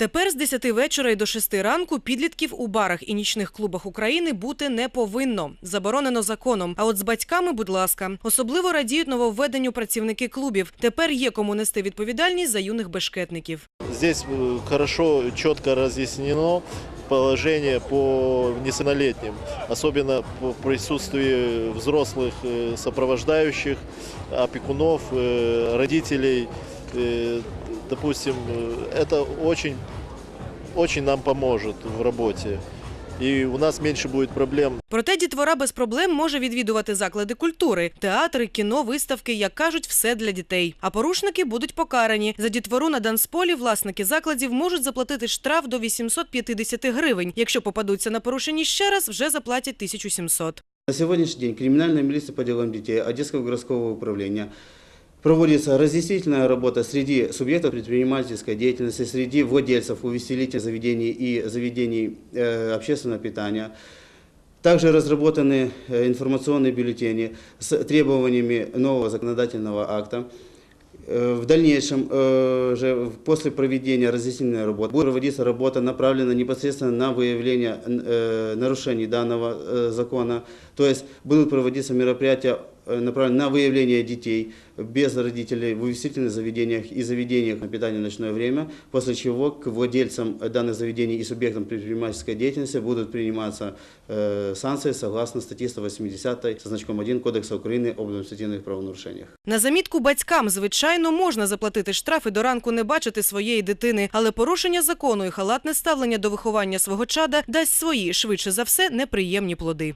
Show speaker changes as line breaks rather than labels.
Тепер з 10 вечора і до 6 ранку підлітків у барах і нічних клубах України бути не повинно. Заборонено законом. А от з батьками, будь ласка, особливо радіють нововведенню працівники клубів. Тепер є кому нести відповідальність за юних бешкетників.
Здесь э, хорошо, четко разъяснено положение по несовершеннолетним, особенно по присутствии взрослых э, сопровождающих, опекунов, э, родителей. Э, Допустим, э, это очень, очень нам поможет в работе. И у нас меньше будет проблем
Проте дітвора без проблем може відвідувати заклади культури, театри, кіно, виставки, як кажуть, все для дітей. А порушники будуть покарані. За дітвору на Дансполі власники закладів можуть заплатити штраф до 850 гривень. Якщо попадуться на порушенні ще раз, вже заплатять 1700.
На сегодняшний день криминальная милиция по делам детей Одесского городского управления проводится разъяснительная работа среди субъектов предпринимательской деятельности, среди владельцев увеселительных заведений и заведений э, общественного питания. Также разработаны э, информационные бюллетени с требованиями нового законодательного акта. Э, В дальнейшем, же после проведения разъяснительной работы, будет проводиться работа, направленная непосредственно на выявление нарушений данного закона. То есть будут проводиться мероприятия, э, направленные на выявление детей без родителей в увеселительных заведениях и заведениях на питание в ночное время, после чего к владельцам данных заведений и субъектам предпринимательской деятельности будут приниматься э, санкции согласно статьи 180 со значком 1 Кодекса Украины об административных правонарушениях.
На замітку батькам, звичайно, можна заплатити штраф і до ранку не бачити своєї дитини, але порушення закону і халатне ставлення до виховання свого чада дасть свої, швидше за все, неприємні плоди.